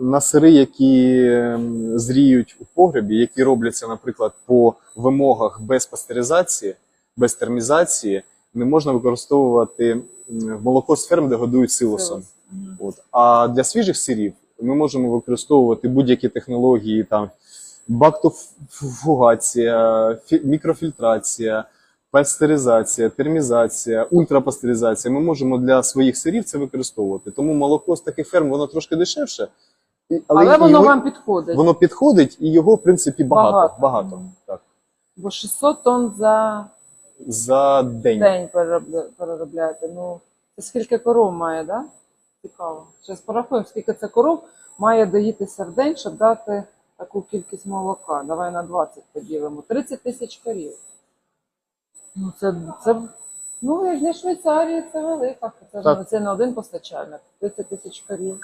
на сири, які ем, зріють у погребі, які робляться, наприклад, по вимогах без пастеризації, без термізації, не можна використовувати молоко з ферм, де годують силосом. Мгм. От. А для свіжих сирів ми можемо використовувати будь-які технології, там бактофугація, фі- мікрофільтрація, пастеризація, термізація, ультрапастеризація. Ми можемо для своїх сирів це використовувати. Тому молоко з таких ферм воно трошки дешевше, і- Але, і воно його- вам підходить. воно підходить і його, в принципі, багато. Багато. багато. Так. Бо 600 тонн за За день. день переробляєте. Ну, це скільки коров має, да? Цікаво. Зараз порахуємо, скільки це коров має доїтися в день, щоб дати таку кількість молока. Давай на 20 поділимо. 30 тисяч корів. Ну, це, це ну, як для Швейцарії це велика. Це, ж Так. це не один постачальник. 30 тисяч корів.